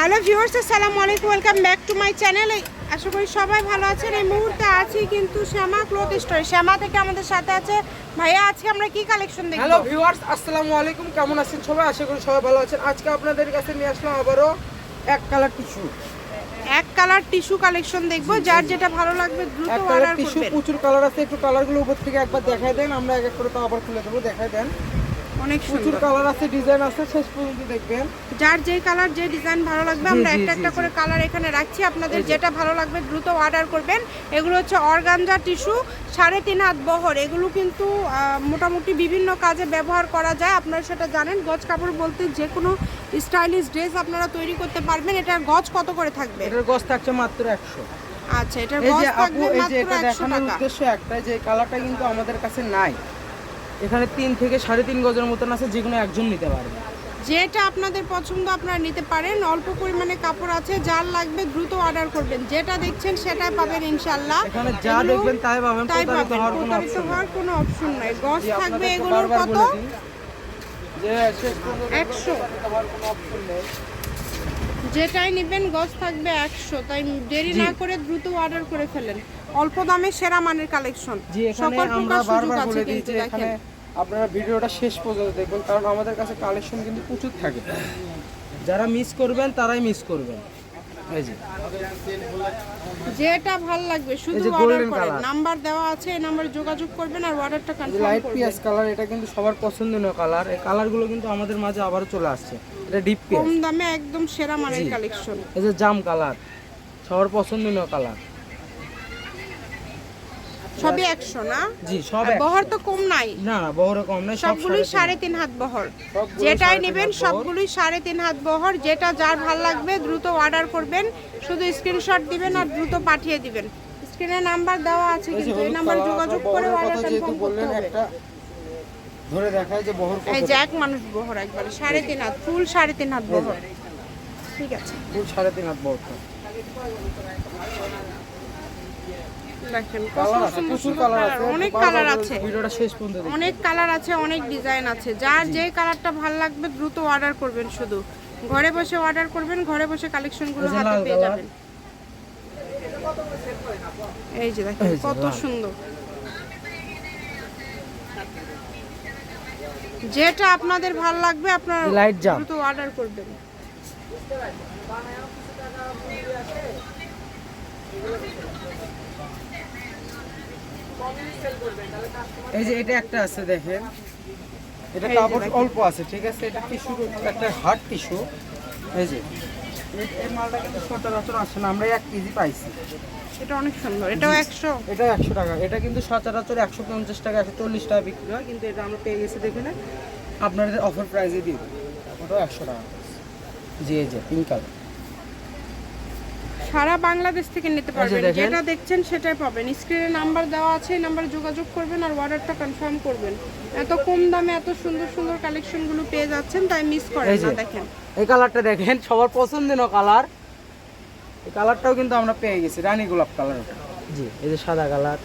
Hello viewers আসসালামু আলাইকুম welcome back to my channel. আশা করি সবাই ভালো আছেন। এই মুহূর্তে আছি কিন্তু শ্যামা ক্লথ স্টোর। শ্যামা থেকে আমাদের সাথে আছে। ভাইয়া আজকে আমরা কি কালেকশন দেখব? হ্যালো ভিউয়ার্স আসসালামু আলাইকুম কেমন আছেন সবাই? আশা করি সবাই ভালো আছেন। আজকে আপনাদের কাছে নিয়ে আসলাম আবারও এক কালার টিস্যু এক কালার টিস্যু কালেকশন দেখব যার যেটা ভালো লাগবে দ্রুত এক কালার টিস্যু প্রচুর কালার আছে। একটু কালারগুলো উপর থেকে একবার দেখাই দেন। আমরা এক এক করে তো আবার খুলে দেবো দেখাই দেন। অনেক প্রচুর কালার আছে ডিজাইন আছে শেষ পর্যন্ত দেখবেন। যার যে কালার যে ডিজাইন ভালো লাগবে আমরা একটা একটা করে কালার এখানে রাখছি। আপনাদের যেটা ভালো লাগবে দ্রুত অর্ডার করবেন। এগুলো হচ্ছে অর্গানজা টিস্যু সাড়ে তিন হাত বহর। এগুলো কিন্তু মোটামুটি বিভিন্ন কাজে ব্যবহার করা যায়। আপনারা সেটা জানেন গজ কাপড় বলতে যে কোনো স্টাইলিশ ড্রেস আপনারা তৈরি করতে পারবেন। এটার গজ কত করে থাকবে? এটার গজ থাকছে মাত্র একশো। আচ্ছা এটার গজ থাকবে মাত্র এটা একশো দেখানোর টাকা। উদ্দেশ্য একটাই যে কালারটা কিন্তু আমাদের কাছে নাই। এখানে তিন থেকে সাড়ে তিন গজের মতন আছে যে কোনো একজন নিতে পারবে। যেটা আপনাদের পছন্দ আপনারা নিতে পারেন। অল্প পরিমাণে কাপড় আছে যার লাগবে দ্রুত অর্ডার করবেন। যেটা দেখছেন সেটাই পাবেন ইনশাল্লাহ এখানে যা দেখবেন তাই পাবেন তাই পাবেন। হওয়ার কোনো প্রতারিত অপশন হওয়ার কোনো অপশন নাই। গজ থাকবে এগুলোর কত? একশো। যেটাই নেবেন গজ থাকবে একশো। তাই দেরি না করে দ্রুত অর্ডার করে ফেলেন। অল্প দামে সেরা মানের কালেকশন। জি এখানে সকল আমরা প্রকার সুযোগ বারবার আছে বলে দিই কিন্তু যে দেখেন। এখানে আপনারা ভিডিওটা শেষ পর্যন্ত দেখবেন কারণ আমাদের কাছে কালেকশন কিন্তু প্রচুর থাকে। যারা মিস করবেন তারাই মিস করবেন। এই যে। যেটা ভালো লাগবে শুধু অর্ডার করেন। নাম্বার দেওয়া আছে এই নাম্বারে যোগাযোগ করবেন আর অর্ডারটা কনফার্ম লাইট পিয়াজ কালার এটা কিন্তু সবার পছন্দনীয় কালার এই কালারগুলো কিন্তু আমাদের মাঝে আবারও চলে আসছে। এটা ডিপ কম দামে একদম সেরা মানের কালেকশন। এই যে জাম কালার সবার পছন্দনীয় কালার সবই একশো না? জি সব বহর তো কম নাই। না না বহরে কম নেই সব সবগুলোই সাড়ে সাড়ে তিন হাত বহর। যেটাই নেবেন সবগুলোই সাড়ে তিন হাত বহর। যেটা যার ভালো লাগবে দ্রুত অর্ডার করবেন। শুধু স্ক্রিনশট দিবেন আর দ্রুত পাঠিয়ে দিবেন। স্ক্রিনে নাম্বার দেওয়া আছে কিন্তু এই নাম্বার যোগাযোগ করে অর্ডার কনফার্ম করতে হবে। ধরে দেখায় যে বহর কত এই যে এক মানুষ বহর একবারে সাড়ে তিন হাত ফুল সাড়ে তিন হাত বহর। ঠিক আছে। ফুল সাড়ে তিন হাত বহরটা দেখেন প্রচুর কালার অনেক কালার আছে। ভিডিওটা শেষ পর্যন্ত অনেক কালার আছে অনেক ডিজাইন আছে। যার যে কালারটা ভালো লাগবে দ্রুত অর্ডার করবেন শুধু। ঘরে বসে অর্ডার করবেন ঘরে বসে কালেকশনগুলো এই হাতে পেয়ে যাবেন। এই যে দেখেন কত সুন্দর। যেটা আপনাদের ভালো লাগবে আপনারা। দ্রুত অর্ডার করবেন। এই যে এটা একটা আছে দেখেন। এটা কাপড় অল্প আছে ঠিক আছে? এটা টিস্যু একটা হার্ড টিস্যু। এই যে। এই- মালটা কিন্তু সচরাচর আসে না আমরা এক কেজি পাইছি। এটা অনেক সুন্দর। এটাও একশো? এটা একশো টাকা। এটা কিন্তু সচরাচর একশো পঞ্চাশ টাকা একশো চল্লিশ টাকা বিক্রি হয় কিন্তু এটা আমরা পেয়ে গেছি দেখে না আপনাদের অফার প্রাইসে দিয়ে দেবো ওটাও একশো টাকা। জি যে পিঙ্ক কালার সারা বাংলাদেশ থেকে নিতে পারবেন। দেখেন। যেটা দেখছেন সেটাই পাবেন। স্ক্রিনে নাম্বার দেওয়া আছে এই নাম্বারে যোগাযোগ করবেন আর অর্ডারটা কনফার্ম করবেন। এত কম দামে এত সুন্দর সুন্দর কালেকশনগুলো পেয়ে যাচ্ছেন তাই মিস করেন এই না দেখেন। এই কালারটা দেখেন সবার পছন্দের কালার এই কালারটাও কিন্তু আমরা পেয়ে গেছি রানী গোলাপ কালার জি এই যে সাদা কালার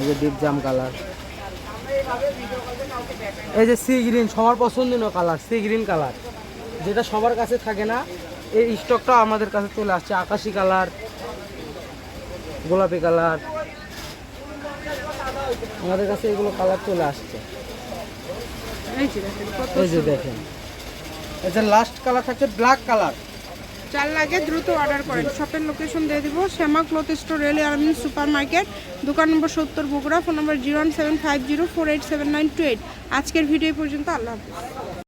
এই যে ডিপ জাম কালার এই যে সি গ্রিন সবার পছন্দের কালার সি গ্রিন কালার যেটা সবার কাছে থাকে না এই স্টকটা আমাদের কাছে চলে আসছে আকাশি কালার গোলাপি কালার আমাদের কাছে এগুলো কালার চলে আসছে। এই যে দেখেন যে লাস্ট কালার থাকছে ব্ল্যাক কালার যার লাগে দ্রুত অর্ডার করেন। শপের লোকেশন দিয়ে দিব Shyama cloth store rail army supermarket দোকান নম্বর সত্তর Bogura phone number zero one seven five zero four eight seven nine two eight আজকের ভিডিও পর্যন্ত আল্লাহ হাফিজ।